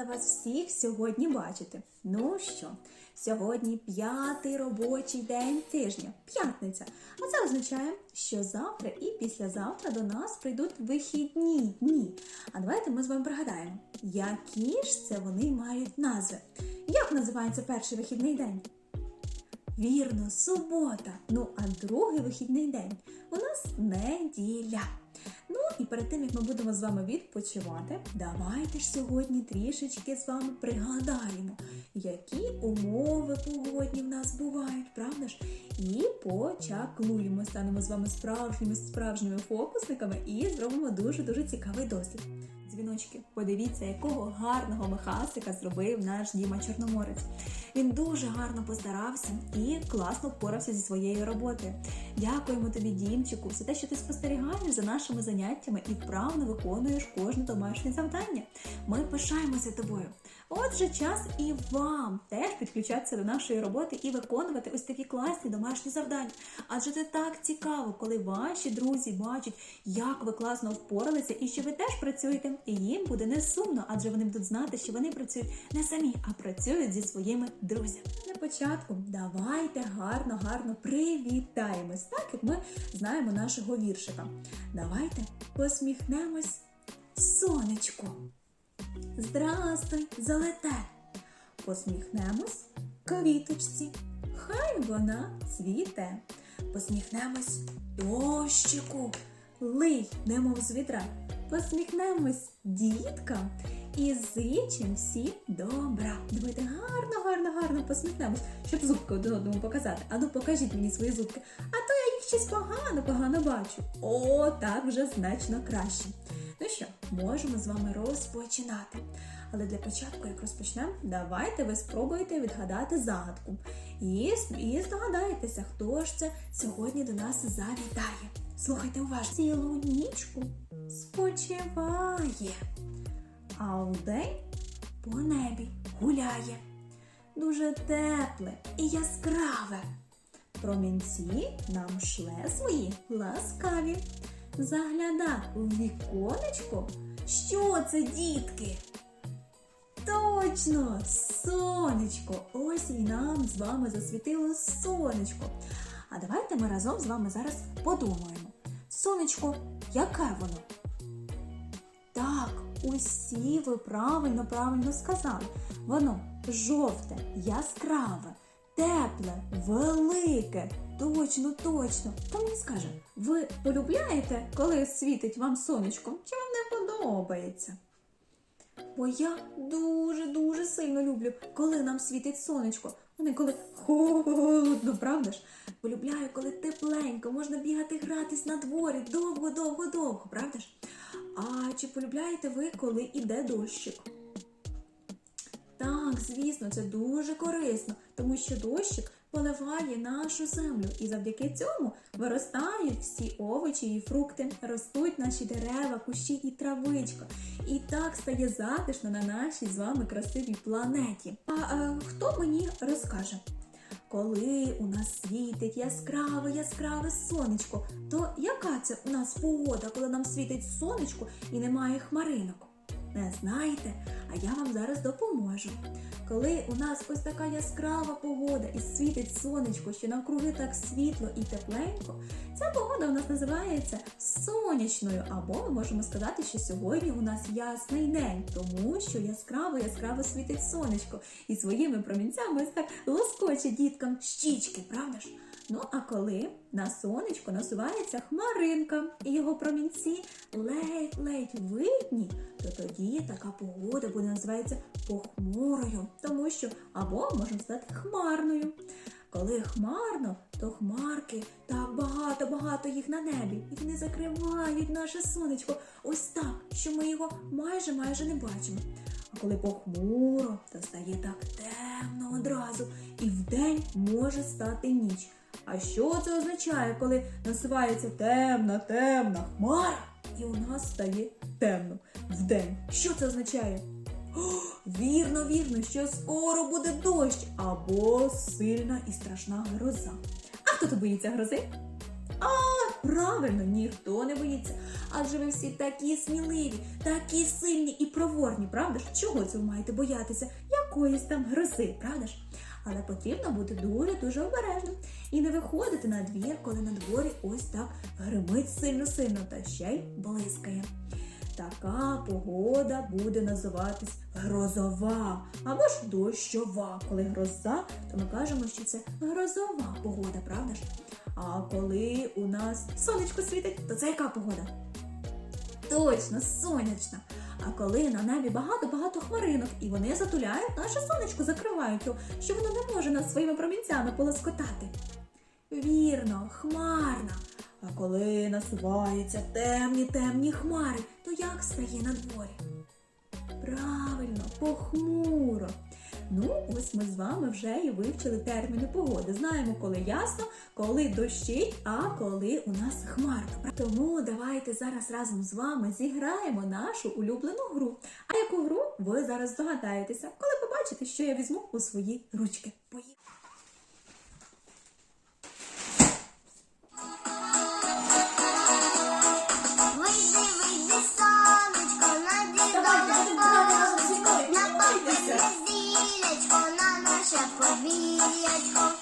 рада вас всіх сьогодні бачити. Ну що, сьогодні п'ятий робочий день тижня, п'ятниця. А це означає, що завтра і післязавтра до нас прийдуть вихідні дні. А давайте ми з вами пригадаємо, які ж це вони мають назви. Як називається перший вихідний день? Вірно, субота. Ну а другий вихідний день у нас неділя. Ну і перед тим як ми будемо з вами відпочивати, давайте ж сьогодні трішечки з вами пригадаємо, які умови погодні в нас бувають, правда ж? І почаклуємо, станемо з вами справжніми справжніми фокусниками і зробимо дуже дуже цікавий дослід. Дзвіночки, подивіться, якого гарного мехасика зробив наш Діма Чорноморець. Він дуже гарно постарався і класно впорався зі своєю роботою. Дякуємо тобі, Дімчику, за те, що ти спостерігаєш за нашими заняттями і вправно виконуєш кожне домашнє завдання. Ми пишаємося тобою. Отже, час і вам теж підключатися до нашої роботи і виконувати ось такі класні домашні завдання. Адже це так цікаво, коли ваші друзі бачать, як ви класно впоралися і що ви теж працюєте, і їм буде не сумно, адже вони будуть знати, що вони працюють не самі, а працюють зі своїми друзями. Для початку давайте гарно, гарно привітаємось, так як ми знаємо нашого віршика. Давайте посміхнемось сонечку. Здрастуй, залете. Посміхнемось квіточці. Хай вона цвіте. Посміхнемось дощику. Лий, немов з вітра. Посміхнемось діткам і зичим всім добра. Давайте гарно, гарно, гарно посміхнемось, щоб зубки один одному показати. Ану, покажіть мені свої зубки. А то я їх щось погано, погано бачу. О, так вже значно краще. Ну що, можемо з вами розпочинати. Але для початку, як розпочнемо, давайте ви спробуєте відгадати загадку. І, і здогадаєтеся, хто ж це сьогодні до нас завітає. Слухайте уважно. Цілу нічку спочиває, а вдень по небі гуляє. Дуже тепле і яскраве. Промінці нам шле свої ласкаві. Загляда у віконечко. Що це, дітки? Точно, сонечко! Ось і нам з вами засвітило сонечко. А давайте ми разом з вами зараз подумаємо. Сонечко, яке воно? Так, усі ви правильно, правильно сказали. Воно жовте, яскраве, тепле, велике. Точно, точно. Хто мені скаже, ви полюбляєте, коли світить вам сонечко? Чи вам не подобається? Бо я дуже-дуже сильно люблю, коли нам світить сонечко, не коли холодно, правда ж? Полюбляю, коли тепленько, можна бігати гратись на дворі довго-довго-довго, правда ж? А чи полюбляєте ви, коли іде дощик? Так, звісно, це дуже корисно, тому що дощик поливає нашу землю, і завдяки цьому виростають всі овочі і фрукти, ростуть наші дерева, кущі і травичка. І так стає затишно на нашій з вами красивій планеті. А е, хто мені розкаже? Коли у нас світить яскраве, яскраве сонечко, то яка це у нас погода, коли нам світить сонечко і немає хмаринок? Не знаєте? А я вам зараз допоможу. Коли у нас ось така яскрава погода і світить сонечко, що навкруги так світло і тепленько, ця погода у нас називається сонячною. Або ми можемо сказати, що сьогодні у нас ясний день, тому що яскраво яскраво світить сонечко і своїми промінцями так лоскоче діткам щічки, правда ж? Ну а коли на сонечко насувається хмаринка і його промінці ледь-ледь видні, то тоді така погода буде називається похмурою, тому що або можемо стати хмарною. Коли хмарно, то хмарки так багато-багато їх на небі, і вони закривають наше сонечко ось так, що ми його майже майже не бачимо. А коли похмуро, то стає так темно одразу, і вдень може стати ніч. А що це означає, коли насувається темна, темна хмара, і у нас стає темно вдень? Що це означає? О, вірно, вірно, що скоро буде дощ або сильна і страшна гроза. А хто тут боїться грози? А, Правильно, ніхто не боїться. Адже ви всі такі сміливі, такі сильні і проворні, правда ж? Чого ви маєте боятися? Якоїсь там грози, правда ж? Але потрібно бути дуже-дуже обережним і не виходити на двір, коли на дворі ось так гримить сильно-сильно та ще й блискає. Така погода буде називатись грозова або ж дощова. Коли гроза, то ми кажемо, що це грозова погода, правда ж? А коли у нас сонечко світить, то це яка погода? Точно, сонячна. А коли на небі багато-багато хмаринок, і вони затуляють наше сонечко, закривають його, що воно не може нас своїми промінцями полоскотати. Вірно, хмарна. А коли насуваються темні темні хмари, то як стає на дворі? Правильно, похмуро. Ну, ось ми з вами вже і вивчили терміни погоди. Знаємо, коли ясно, коли дощить, а коли у нас хмарно. Тому давайте зараз разом з вами зіграємо нашу улюблену гру. А яку гру ви зараз здогадаєтеся, коли побачите, що я візьму у свої ручки. Поїхали! Вийди, вийди, сонечко, на дідове поле, на папине зілечко, на наше подвір'ячко.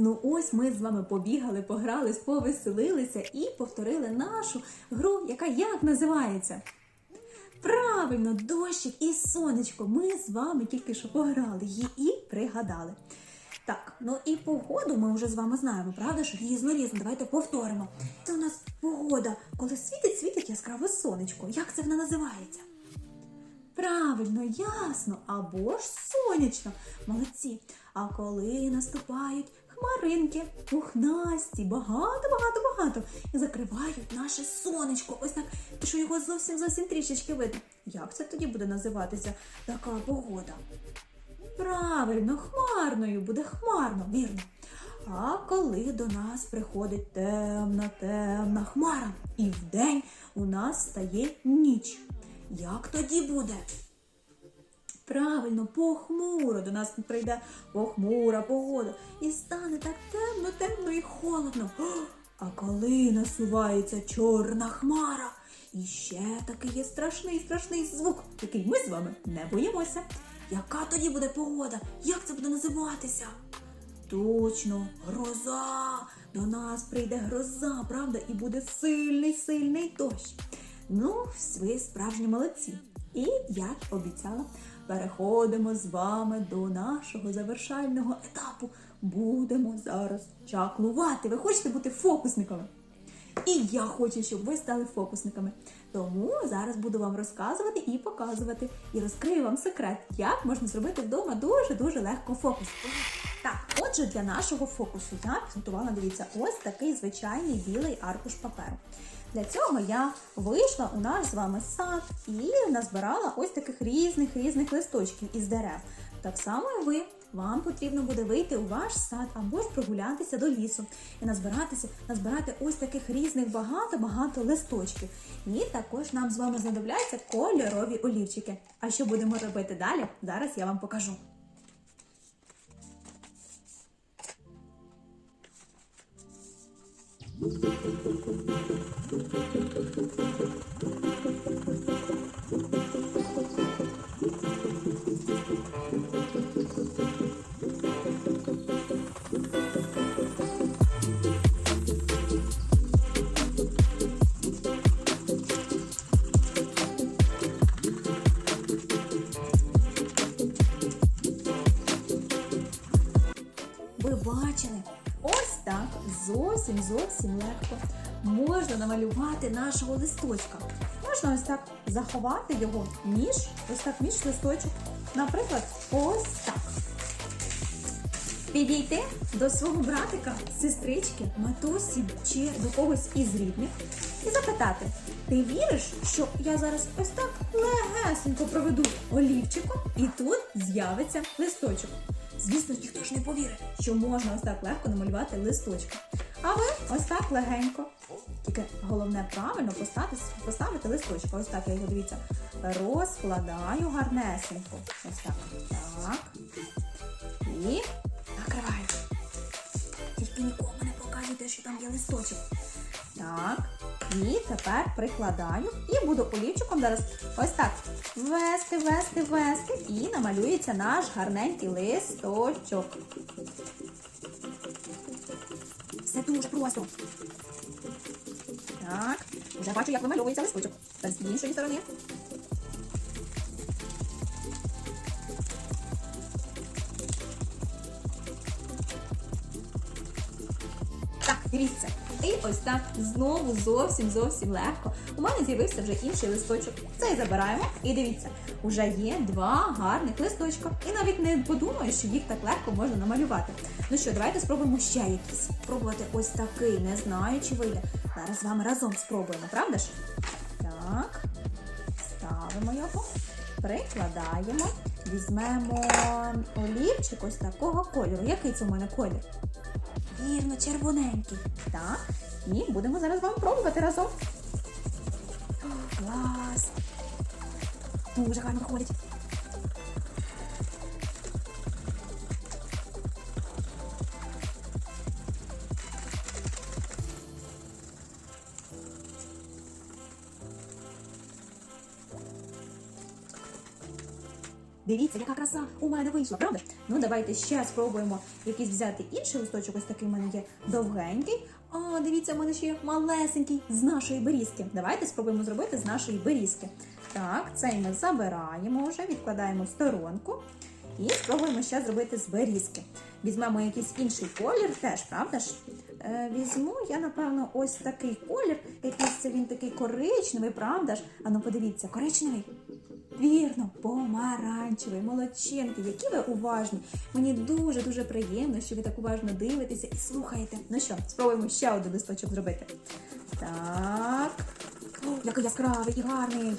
Ну ось ми з вами побігали, погрались, повеселилися і повторили нашу гру, яка як називається? Правильно, дощик і сонечко. Ми з вами тільки що пограли її і пригадали. Так, ну і погоду ми вже з вами знаємо, правда ж? Різно, різно. Давайте повторимо. Це у нас погода, коли світить, світить яскраве сонечко. Як це вона називається? Правильно, ясно, або ж сонячно. Молодці. А коли наступають хмаринки, пухнасті, багато, багато, багато, і закривають наше сонечко. Ось так, що його зовсім зовсім трішечки видно. Як це тоді буде називатися така погода? Правильно, хмарною буде хмарно, вірно. А коли до нас приходить темна, темна хмара, і вдень у нас стає ніч. Як тоді буде? Правильно, похмуро до нас прийде похмура погода і стане так темно, темно і холодно. А коли насувається чорна хмара, і ще такий є страшний, страшний звук, який ми з вами не боїмося. Яка тоді буде погода? Як це буде називатися? Точно, гроза. До нас прийде гроза, правда, і буде сильний, сильний дощ. Ну, ви справжні молодці. І як обіцяла, переходимо з вами до нашого завершального етапу. Будемо зараз чаклувати. Ви хочете бути фокусниками? І я хочу, щоб ви стали фокусниками. Тому зараз буду вам розказувати і показувати. І розкрию вам секрет, як можна зробити вдома дуже-дуже легко фокус. Так, отже, для нашого фокусу я підготувала, дивіться, ось такий звичайний білий аркуш паперу. Для цього я вийшла у наш з вами сад і назбирала ось таких різних різних листочків із дерев. Так само і ви. Вам потрібно буде вийти у ваш сад або ж прогулятися до лісу і назбиратися, назбирати ось таких різних багато-багато листочків. І також нам з вами знадобляться кольорові олівчики. А що будемо робити далі? Зараз я вам покажу. Ось зовсім зовсім легко. Можна намалювати нашого листочка. Можна ось так заховати його між ось так між листочок. Наприклад, ось так. Підійти до свого братика, сестрички, матусі чи до когось із рідних і запитати: ти віриш, що я зараз ось так легесенько проведу олівчиком і тут з'явиться листочок? Звісно, ніхто ж не повірить, що можна ось так легко намалювати листочка. А ви ось так легенько. Тільки головне правильно поставити, поставити листочок. Ось так я його дивіться. Розкладаю гарнесенько. Ось так. Так. І накриваю. Тільки нікому не показуйте, що там є листочок. Так. І тепер прикладаю і буду олівчиком зараз ось так вести, вести, вести. І намалюється наш гарненький листочок. Все дуже просто. Так, вже бачу, як вимальовується листочок. Та з іншої сторони. Так, дивіться. І ось так знову зовсім зовсім легко. У мене з'явився вже інший листочок. Цей забираємо. І дивіться, уже є два гарних листочка. І навіть не подумаю, що їх так легко можна намалювати. Ну що, давайте спробуємо ще якісь. Спробувати ось такий, не знаю, чи вийде. Зараз з вами разом спробуємо, правда ж? Так, ставимо його, прикладаємо, візьмемо олівчик ось такого кольору. Який це у мене колір? Вірно, червоненький. Так. І будемо зараз вам пробувати разом. Клас! Дуже гарно виходить. Дивіться, яка краса у мене вийшла, правда? Ну, давайте ще спробуємо якийсь взяти інший листочок. Ось такий у мене є довгенький. А, дивіться, у мене ще є малесенький з нашої берізки. Давайте спробуємо зробити з нашої берізки. Так, цей ми забираємо вже, відкладаємо в сторонку. І спробуємо ще зробити з берізки. Візьмемо якийсь інший колір теж, правда ж? Е, візьму я, напевно, ось такий колір. Якийсь він такий коричневий, правда ж? Ану, подивіться, коричневий. Вірно, помаранчевий, молодчинки, які ви уважні. Мені дуже дуже приємно, що ви так уважно дивитеся і слухаєте. Ну що, спробуємо ще один листочок зробити. Так. О, який яскравий і гарний.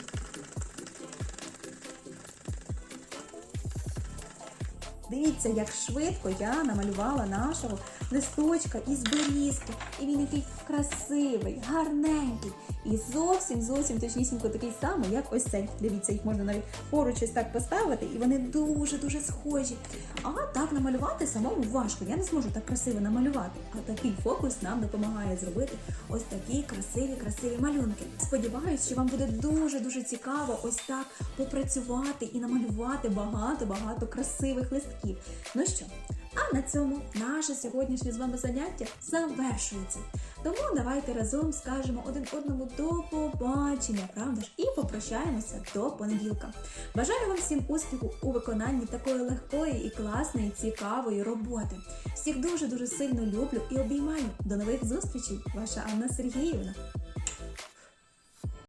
Дивіться, як швидко я намалювала нашого листочка із берізки. І він який красивий, гарненький. І зовсім зовсім точнісінько такий самий, як ось цей. Дивіться, їх можна навіть поруч ось так поставити, і вони дуже-дуже схожі. А так намалювати самому важко. Я не зможу так красиво намалювати. А такий фокус нам допомагає зробити ось такі красиві, красиві малюнки. Сподіваюсь, що вам буде дуже-дуже цікаво ось так попрацювати і намалювати багато-багато красивих листків. Ну що? А на цьому наше сьогоднішнє з вами заняття завершується. Тому давайте разом скажемо один одному до побачення, правда ж? І попрощаємося до понеділка. Бажаю вам всім успіху у виконанні такої легкої і класної, цікавої роботи. Всіх дуже дуже сильно люблю і обіймаю. До нових зустрічей, ваша Анна Сергіївна.